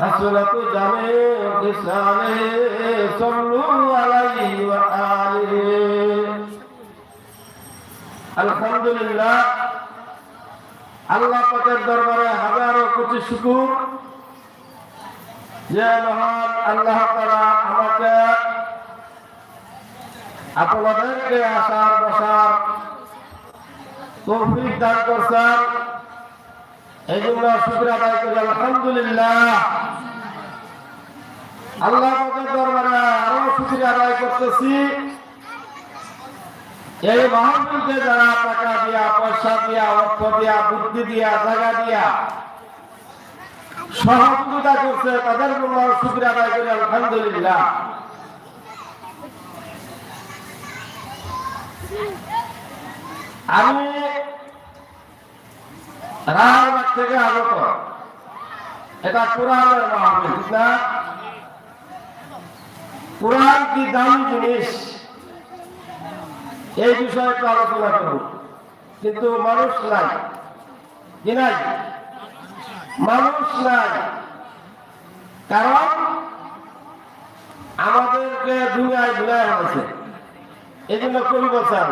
حسنة جميع خصاله صلوا عليه وآله الحمد لله আল্লাহ পাকের দরবারে হাজারো কোটি শুকুর। যে মহান আল্লাহ তারা আমাকে আপনাদেরকে আসার বসার তৌফিক দান করছেন। এই জন্য শুক্র আদায় করি, আলহামদুলিল্লাহ। আল্লাহ পাকের দরবারে আরও শুক্র আদায় করতেছি। এই মাহফিলকে যারা টাকা দিয়া, পয়সা দিয়া, অর্থ দিয়া, বুদ্ধি দিয়া, জায়গা দিয়া সহযোগিতা করছে, তাদের জন্য শুক্র আদায় করি, আলহামদুলিল্লাহ। আমি রায়বাগ থেকে আগত। এটা কোরআনের মাহফিল না? কোরআন কি দামি জিনিস? এই বিষয়ে একটু আলোচনা করব। কিন্তু মানুষ নাই। কি নাই? মানুষ নাই। কারণ আমাদেরকে দুনিয়ায় ঘুরে হয়েছে এই জন্য কবি বলছেন,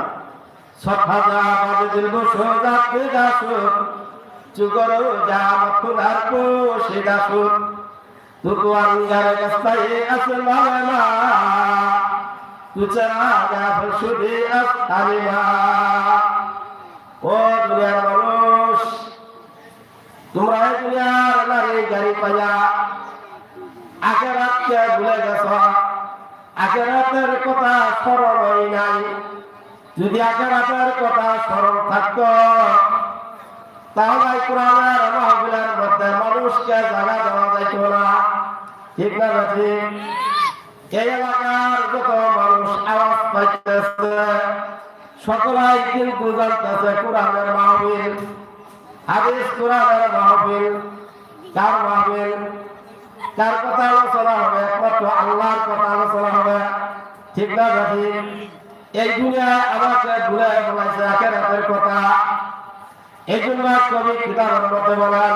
সফাজা বাজে দিল সোজাতে দাসুর? চুগর যা কো সে দাসুর। তুকু আঙ্গারে গস্তায় আসল মামা তুচরা গাফর সুদে আসতারিমা ও দুনিয়ার মানুষ তোমরা এই দুনিয়ার নারী গাড়ি পাইয়া আখেরাতকে ভুলে গেছ আখেরাতের কথা স্মরণই নাই যদি আখেরাতের কথা স্মরণ থাকত। তাহলে কোরআনের মাহবিলের মধ্যে মানুষকে জায়গা দেওয়া যাইত না। ঠিক না এই এলাকার যত মানুষ আওয়াজ পাইতেছে, সকলাই কিন্তু কথা আলোচনা হবে আল্লাহর কথা আলোচনা হবে। ঠিক না দেখি এই দুনিয়ায় আমাকে ঘুরে বলাইছে আখেরাতের কথা। এই জন্য কবি কিতাবের মধ্যে বলেন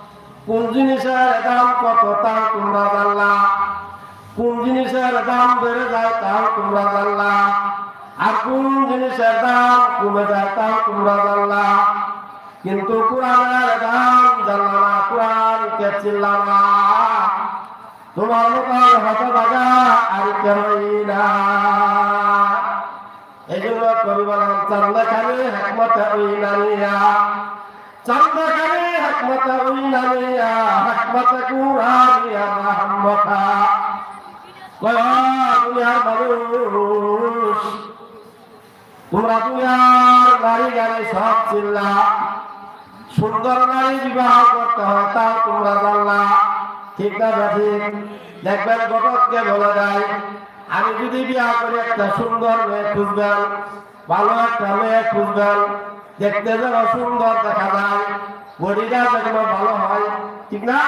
কোন জিনিসের দাম কত তাও তোমরা জানলা। কোন জিনিসের দাম বেড়ে যায় তাও তোমরা জানলা। আর কোন জিনিসের দাম কমে যায় তাও তোমরা জানলা। কিন্তু কোরআনের দাম জানলা না, কোরআনকে চিনলা না। তোমার লোকাল হত বাগা আর কেউই না। এই জন্য কবি বলেন চান্দাখানে হেকমত ওই নানিয়া চান্দাখানে হেকমত ওই নানিয়া হেকমত কুরানিয়া রহমতা দুনিয়ার মানুষ তোমরা দুনিয়ার গাড়ি গাড়ি সব চিল্লা সুন্দর নারী বিবাহ করতে হয় তাও তোমরা জানলা ঠিক না ঠিক দেখবেন ঘটককে বলে যায় আমি যদি বিয়া করে একটা সুন্দর মেয়ে খুঁজবেন ভালো একটা মেয়ে খুঁজবেন দেখতে যেন সুন্দর দেখা যায় বডিটা যেন ভালো হয়, ঠিক না?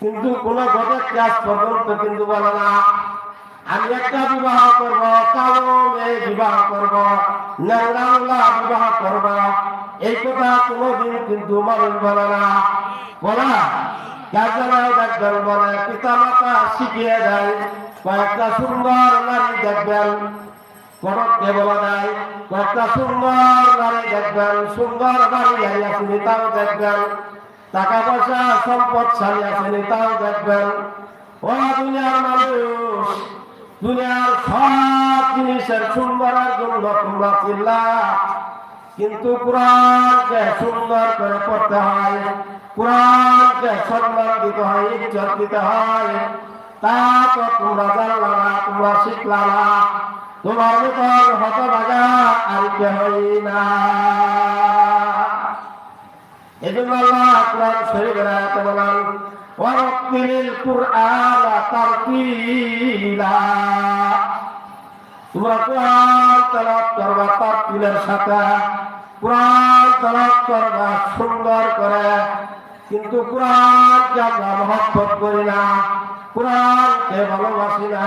কিন্তু কোন ঘটক ক্লাস পর্যন্ত কিন্তু বলে না। আমি একটা বিবাহ করব কালো মেয়ে বিবাহ করব ন্যাংরা বিবাহ করব। এই কথা কোনোদিন কিন্তু মানুষ বলে না। বলা? গার্জেনাও দেখবেন বলে পিতা মাতা শিখিয়ে দেয়, কয়েকটা সুন্দর নারী দেখবেন। সুন্দর দেখবেন, সুন্দর বাড়ি গাড়ি আছে তাও দেখবেন। টাকা পয়সা সম্পদশালী আছে তাও দেখবেন। ও দুনিয়ার দুনিয়ার জিনিসের কিন্তু কোরআনকে সুন্দর করে পড়তে হয় কোরআনকে সম্মান দিতে হয়, ইজ্জত দিতে হয়, তা তো তোমরা জানলা না, তোমরা শিখলা না। তোমার মতন হতভাগা আর কেহই না। এজন্য আল্লাহ কোরআন শরীফের আয়াতে বলেন, ওয়ারাত্তিলিল কুরআনা তারতিলা। তোমরা কোরআন তেলাওয়াত করবা, তারতিলের সাথে। কোরআন তেলাওয়াত করবা, সুন্দর করে। কিন্তু কোরআনকে আমরা মহব্বত করি না, কোরআনকে ভালোবাসি না।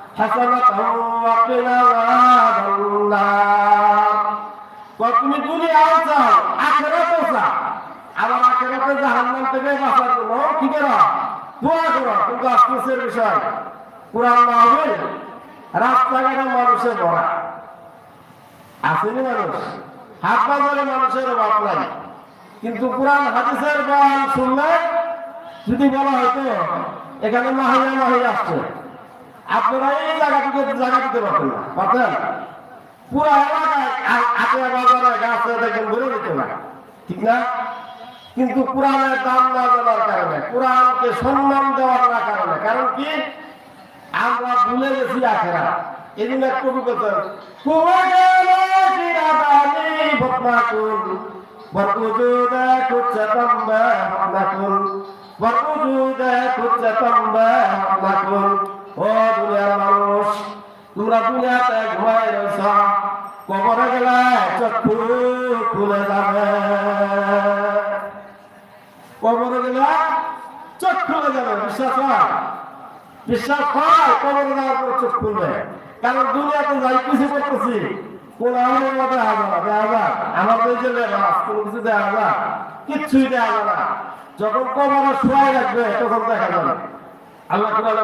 حسنة وقنا عذاب النار তুমি দুনিয়াও চাও আখেরাতও চাও আবার আখেরাতে জাহান্নাম থেকে বাঁচার জন্য কি করো দোয়া করো কিন্তু আফসোসের বিষয় কোরআন না হবে রাস্তাঘাটে মানুষের ভরা আসেনি মানুষ হাট বাজারে মানুষের অভাব নাই কিন্তু কোরআন হাদিসের বয়ান শুনলে যদি বলা হয়তো এখানে মাহিয়া মাহিয়া আসছে আপনারা এই জায়গাটিকে জায়গা দিতে পারতেন না। পারতেন? পুরো এলাকায় আটে বাজারে গাছে দেখবেন ভরে দিত না। ঠিক না? কিন্তু কোরআনের দাম না দেওয়ার কারণে কোরআনকে সম্মান দেওয়ার না কারণে, কারণ কি? আমরা ভুলে গেছি আখেরা। জন্য এক কবি কথা বরকুজুদে কুচ্ছে তম্বে হকনাকুন ও দুনিয়ার মানুষ, তোমরা দুনিয়াতে ঘুমাই রয়েছ, কবরে গেলে চক্ষু খুলে যাবে। কবরে গেলে চোখ খুলে যাবে, বিশ্বাস হয়? বিশ্বাস হয় কবরে যাওয়ার পর চোখ খুলবে? কারণ দুনিয়াতে যাই কিছু করতেছি আমাদের মধ্যে হবে দেওয়া যায় আমাদের যে লেবাস কোনো কিছু দেওয়া যায় কিচ্ছুই দেওয়া যাবে না। যখন কবরে শোয়াই রাখবে, তখন দেখা যাবে। আল্লাহ কোরআনে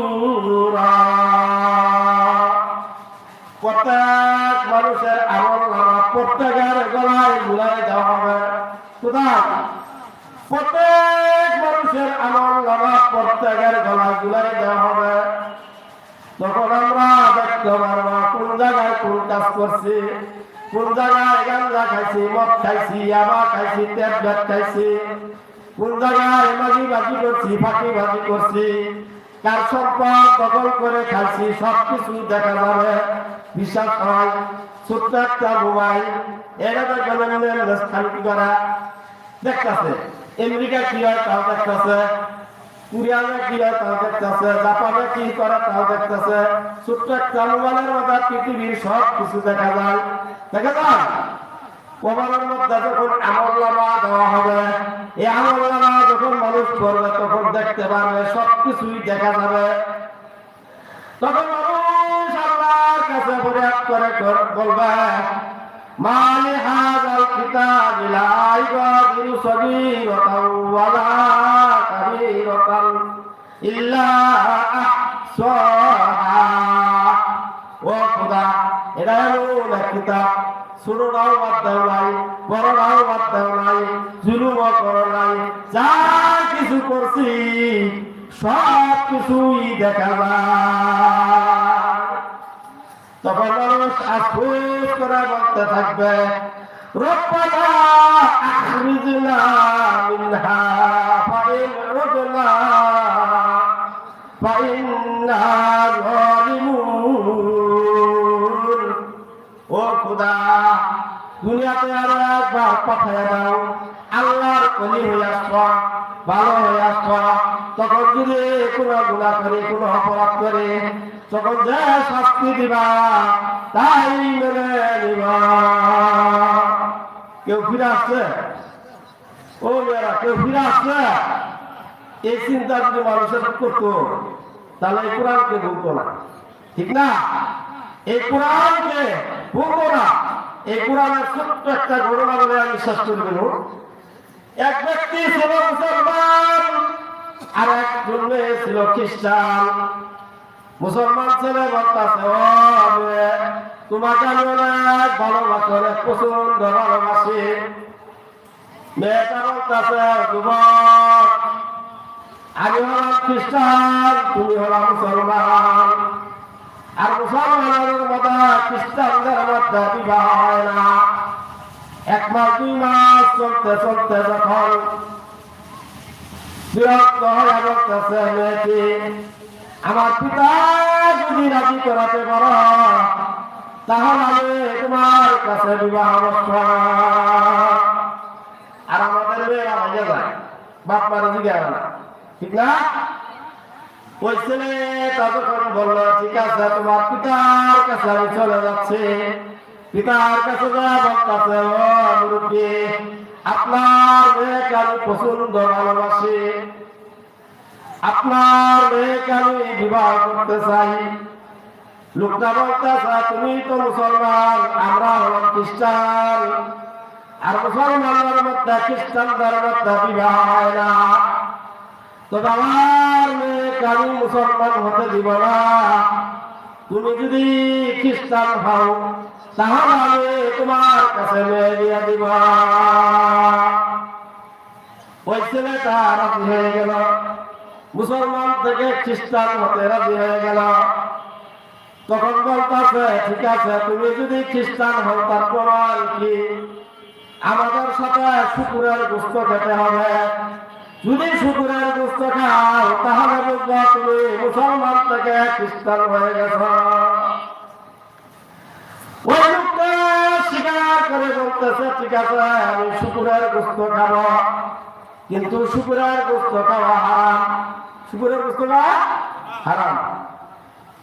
ঝুলাই দেওয়া হবে। তখন আমরা দেখতে পারব কোন জায়গায় কোন কাজ করছি। কোন জায়গায় গাঞ্জা খাইছি, মদ খাইছি, আবা খাইছি, তেল বেদ খাইছি। কোন জায়গায় মাঝি বাজি করছি, ফাঁকি বাজি করছি। কার সম্পদ দখল করে খাইছি সব কিছু দেখা যাবে। বিশ্বাস হয়, ছোট্ট একটা মোবাইল দেখবেন খালি করা দেখতেছে, আমেরিকা কি হয় তাও দেখতেছে। কোরিয়ানে কি হয় তাও দেখতেছে, জাপানে কি করে তাও দেখতেছে, ছোট্ট একটা মোবাইলের মধ্যে পৃথিবীর সব দেখা যায়। দেখা যায়? কবরের মধ্যে যখন দেওয়া হবে, এই যখন মানুষ করবে তখন দেখতে পারবে সব কিছুই দেখা যাবে। তখন মানুষ আল্লাহর কাছে ফরিয়াদ করে বলবে মালি হাজাল কিতাব লা ইগাদিরু সগীরাতাও ওয়ালা কাবীরাতান ইল্লা আহসাহা। ও খোদা, এটা এক কিতাব। ছোটরাও বাদ দেও নাই বড়রাও বাদ দেও যা কিছু করছি, সব কিছুই দেখা যায়। তখন আফসোস করে বলতে থাকবে। রব্বানা আখরিজনা মিনহা, ফাইন উদনা ফাইন্না যালিমুন ও খোদা, দুনিয়াতে আরও একবার পাঠায় দাও। আল্লাহর কলি আসছ ভালো হয়ে আসছ তখন যদি কোনো গুণা করে, কোনো অপরাধ করে, তখন যে শাস্তি দিবা, তাই মেনে নিবা। কেউ ফিরে আসছে? ও মেয়েরা কেউ ফিরে আসছে? এই চিন্তা যদি মানুষের করতো, তাহলে এই কোরআনকে ভুলতো না। ঠিক না? এই কোরআনকে ভুলতো না। এই কোরআনের ছোট্ট একটা ঘটনা বলে আমি বিশ্বাস করবেন এক ব্যক্তি ছিল মুসলমান আর একজন ছিল খ্রিস্টান। মুসলমান ছেলে বলতেছে ও তোমাকে আমি অনেক পছন্দ ভালোবাসি। মেয়েটা বলতেছে যুবক, আমি হলাম খ্রিস্টান, তুমি হলাম মুসলমান। আর মুসলমানের মতো খ্রিস্টানদের মধ্যে বিবাহ হয় না। এক মাস, দুই মাস চলতে চলতে যখন বিরক্ত হয়ে মেয়েটি, আমার পিতা যদি রাজি করাতে পারো, তাহলে তোমার কাছে বিবাহ। আর আমাদের মেয়েরা ভাইয়া যায় বাপ মারা না। ঠিক না? ওই ছেলেটা যখন বলল, ঠিক আছে, তোমার পিতার কাছে আমি চলে যাচ্ছি। পিতার কাছে যা বলতেছে ও মুরব্বী, আপনার মেয়েকে আমি পছন্দ ভালোবাসি। আপনার মেয়েকে আমি বিবাহ করতে চাই। লোকটা বলতেছে, তুমি তো মুসলমান, আমরা হলাম খ্রিস্টান। আর মুসলমানের মধ্যে খ্রিস্টানদের মধ্যে বিবাহ হয় না। তবে আমার মেয়েকে আমি মুসলমান হতে দিব না। তুমি যদি খ্রিস্টান হও তোমার কাছে দিয়ে দিব। ওই ছেলেটা রাজি হয়ে গেল। মুসলমান থেকে খ্রিস্টান হতে রাজি হয়ে গেল। তখন বলতেছে, ঠিক আছে, তুমি যদি খ্রিস্টান হও তার প্রমাণ কি? আমাদের সাথে শুকুরের গোস্ত খেতে হবে। যদি শুকুরের গোস্ত খাও, তাহলে তুমি মুসলমান থেকে খ্রিস্টান হয়ে গেছ। ওই লোকটা স্বীকার করে বলতেছে ঠিক আছে আমি শুকুরের গোস্ত খাবো কিন্তু শুকুরের গোস্ত খাওয়া হারাম শুকুরের গোস্ত খাওয়া হারাম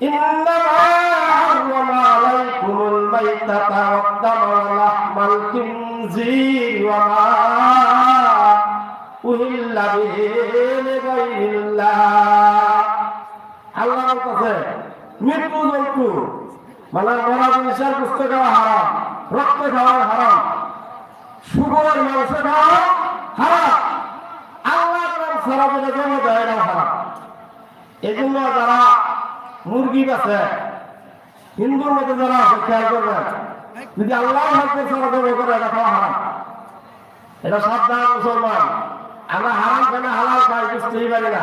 إنما حرم عليكم الميتة والدم ولحم الخنزير وما أهل به لغير الله আল্লাহ বলতেছে মৃত্যু জন্তু মানে মরা জিনিসের পুস্তক খাওয়া হারাম, রক্ত খাওয়া হারাম। মাংস খাওয়া হারাম। আল্লাহ সারা দিনে জন্য দেয় এই যারা মুরগি আছে হিন্দুর মধ্যে যারা আছে, খেয়াল করবেন, যদি আল্লাহ সারা জন্য করে এটা খাওয়া হারাম। এটা সাবধান মুসলমান। আমরা হারাম কেন হালাল খাই বুঝতেই পারি না।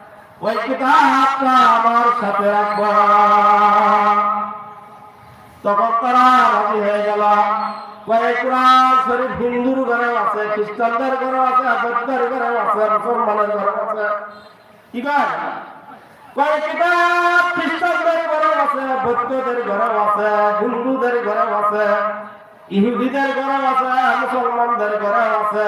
ওই কিতাবটা আমার সাথে রাখবা? তখন তারা রাজি হয়ে গেল। কোরআন শরীফ হিন্দুর ঘরে আছে, খ্রিস্টানদের ঘরে আছে বৌদ্ধের ঘরে আছে, মুসলমানের ঘরে আছে। কি কয়? কয়েক কিতাব খ্রিস্টানদের ঘরে আছে, বৌদ্ধদের ঘরে আছে, হিন্দুদের ঘরে আছে, ইহুদিদের ঘরে আছে, মুসলমানদের ঘরে আছে।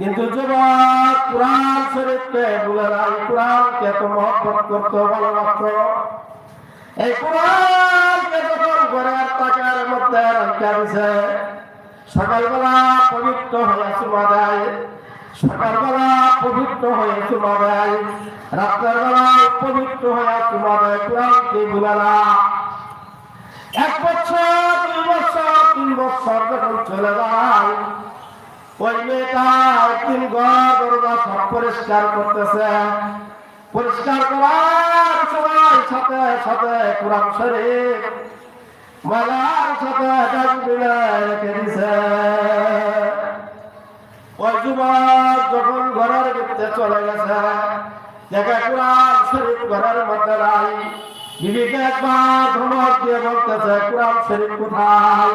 কিন্তু যুবক কোরআন শরীফকে ভুলে নাই। কোরআনকে তো মহব্বত করতে ভালোবাসত এই কোরআনকে যখন ঘরের টাকার মধ্যে রাখা দিছে সকালবেলা পবিত্র হয়ে চুমা দেয় সকালবেলা পবিত্র হয়ে চুমা দেয় রাত্রের বেলা পবিত্র হয়ে চুমা দেয় কোরআনকে ভুলে না। এক বছর, দুই বছর, তিন বছর যখন চলে যায় ওই পরিষ্কার করতেছে। পরিষ্কার করার সময় সাথে সাথে কোরআন শরীফ মালার সাথে রেখে দিছে। ওই যুবক যখন ঘরের ভিতরে চলে গেছে, দেখে কোরআন শরীফ ঘরের মধ্যে নাই। বিবিকে একবার ধমক দিয়ে বলতেছে, কোরআন শরীফ কোথায়?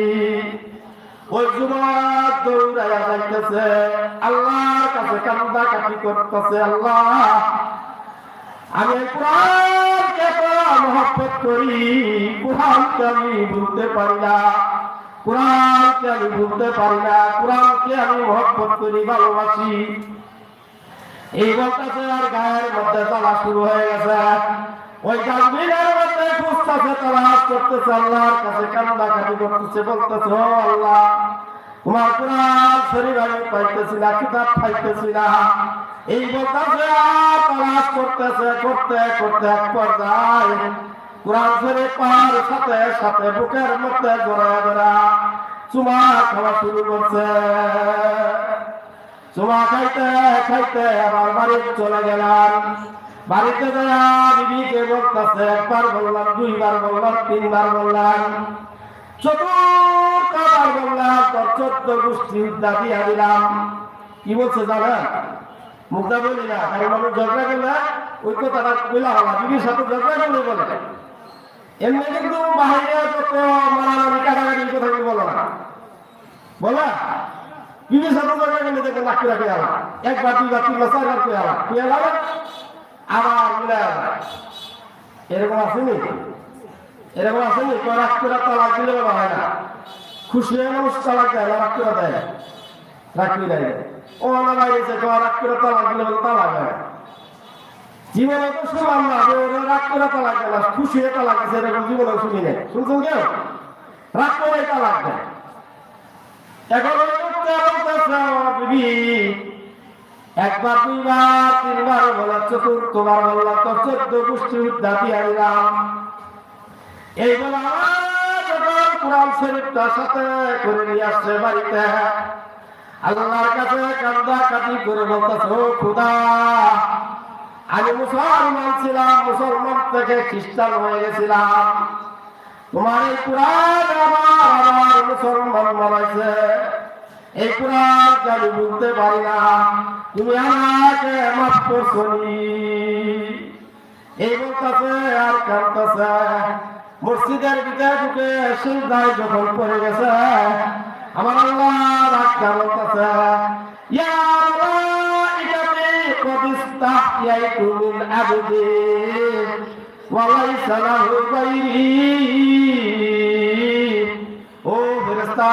ওই যুবক দৌড়াইয়া যাইতেছে। আল্লাহর কাছে কান্দা কাটি করতেছে আল্লাহ। আমি কোরআনকে মহব্বত করি। কোরআনকে আমি ভুলতে পারি না। কোরআনকে আমি ভুলতে পারি না। কোরআনকে আমি মহব্বত করি, ভালোবাসি। এই বলতেছে, আর গায়ের মধ্যে তালা শুরু হয়ে গেছে। ওই গাম্ভীরের মধ্যে খুঁজতেছে তালাশ করতেছে, আল্লাহর কাছে কান্না কাটি করতেছে, বলতেছে আল্লাহ, তোমার কোরআন শরীর আমি পাইতেছি না, কিতাব পাইতেছি না। এই বলতেছে করতেছে, করতে করতে এক পর্যায়ে কোরআন শরীফ পাহাড় সাথে সাথে বুকের মধ্যে চুমা খাওয়া শুরু করছে। চুমা খাইতে খাইতে আবার বাড়িতে চলে গেলাম। বাড়িতে যাওয়া বিবিকে বলতেছে, একবার বললাম, দুইবার বললাম, তিনবার বললাম। চতুর্থবার বললাম, তোর চোদ্দ গোষ্ঠী উদ্যা দিয়া দিলাম। কি বলছে জানেন? মুগ্ধা বলি না, কারণ মানুষ ঝগড়া করলে ওই কথাটা কইলা হলা বিবির সাথে ঝগড়া করলে বলে। এমনি কিন্তু বাহিরে যত মারামারি, কাটাকাটি কথা বলো না। বলা। বিবির সাথে ঝগড়া করলে দেখে লাখ রাখে আলা একবার, দুইবার, তিনবার, চারবার করে আলা মিলে আলা এরকম আসেনি? এরকম আসেনি? রাগ করে তালাক দিলে বলা হয় না। খুশি হয়ে মানুষ তালাক দেয় দেয়। করে দেয়। ও না বাইরেছে তো রাগ করে তালাক দিলে বলে তালাক হয় জীবনে তো শুনলাম না, যে ওরা রাগ খুশি হয়ে তালাক দিচ্ছে এরকম জীবনে শুনি নেই। শুনছেন কেউ? রাগ করে তালাক দেয়। এখন আমার একবার, দুইবার, তিনবার বলা, চতুর্থবার বললাম তো চোদ্দ গোষ্ঠী দিয়ে আনলাম এই বলে যখন কোরআন শরীফটা সাথে করে নিয়ে আসছে বাড়িতে, আল্লাহর কাছে কান্দা কাটি করে বলতেছে, ও খুদা, আমি মুসলমান ছিলাম, মুসলমান থেকে খ্রিস্টান হয়ে গেছিলাম। তোমার এই কোরআন আমার আমার মুসলমান বানাইছে। এই কোরআন আমি বুঝতে পারি না তুমি আমাকে মাফ করছো নি। এই বলতেছে আর কান্দতেছে মসজিদের ভিতরে ঢুকে সিজদায় যখন পড়ে গেছে আমার আল্লাহ রাখতে বলতেছে ইয়া মালাইকাতি قد استحييت من عبدي وليس له غيري ও ফেরেশতা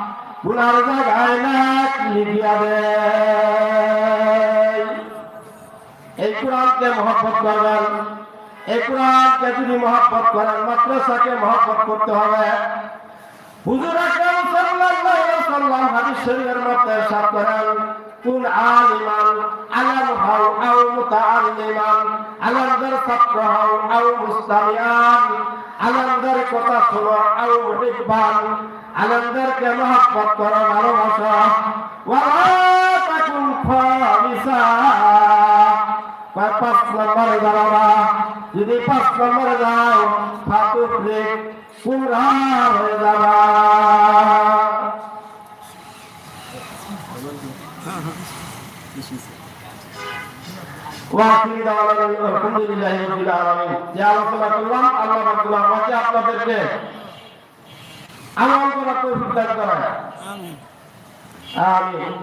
গুণার জায়গায় নাক লিখিয়া দে এই কোরআনকে মহব্বত করবেন, এই কোরআনকে যদি মহব্বত করেন, মাদ্রাসাকে মহব্বত করতে হবে। হুজুর আকরাম সাল্লাল্লাহু আলাইহি ওয়াসাল্লাম হাদিস শরীফের মধ্যে সাত করেন, কুন আলিমান আলম হও আও মুতাআল্লিমান আলমদার ছাত্র হও আও মুস্তামিয়ান। আলমদার কথা শোনো আও মুহিব্বান আলমদারকে মহব্বত করো ভালোবাসো? পাঁচ নম্বরে যাওয়া যদি পাঁচ নম্বরে যাও ফাতুফে পুরা হয়ে যাবা। ওয়াকিল দাওয়ালা আলহামদুলিল্লাহ রাব্বিল আলামিন। যে আলোচনা করলাম আল্লাহ রাব্বুল আলামিন আপনাদেরকে আমল করার তৌফিক দান করেন আমিন।